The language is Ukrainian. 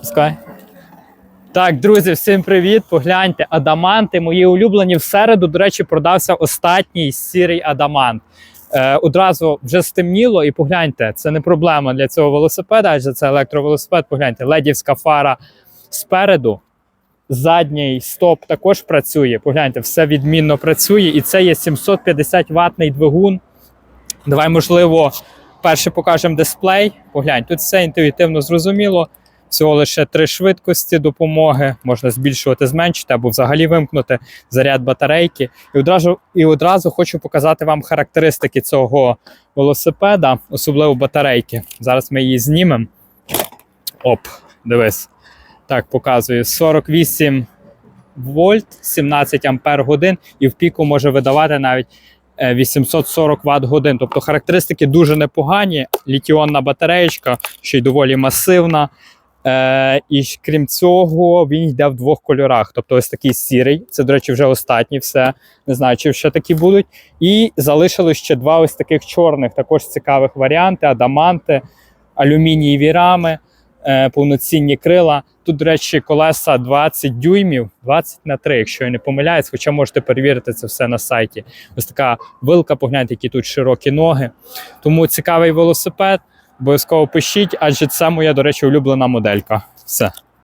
Пускай. Так, друзі, всім привіт! Погляньте, адаманти мої улюблені. В середу, до речі, продався останній сірий адамант. Е, одразу вже стемніло, і погляньте, це не проблема для цього велосипеда, адже це електровелосипед. Погляньте, ледівська фара спереду. Задній стоп також працює. Погляньте, все відмінно працює. І це є 750 ватний двигун. Давай, можливо, перше покажемо дисплей. Поглянь, тут все інтуїтивно зрозуміло. Всього лише три швидкості допомоги, можна збільшувати, зменшити або взагалі вимкнути заряд батарейки. І одразу, і одразу хочу показати вам характеристики цього велосипеда, особливо батарейки. Зараз ми її знімемо. Оп, дивись. Так, показую 48 вольт, 17 ампер годин, і в піку може видавати навіть е, 840 Вт годин. Тобто характеристики дуже непогані. Літіонна батареєчка, ще й доволі масивна. Е, і крім цього, він йде в двох кольорах. Тобто, ось такий сірий. Це, до речі, вже останній все. Не знаю, чи ще такі будуть. І залишилось ще два ось таких чорних, також цікавих варіанти: адаманти, алюмінієві рами, е, повноцінні крила. Тут, до речі, колеса 20 дюймів, 20 на 3, якщо я не помиляюсь, хоча можете перевірити це все на сайті. Ось така вилка, погляньте, які тут широкі ноги. Тому цікавий велосипед. Обов'язково пишіть, адже це моя, до речі, улюблена моделька. Все.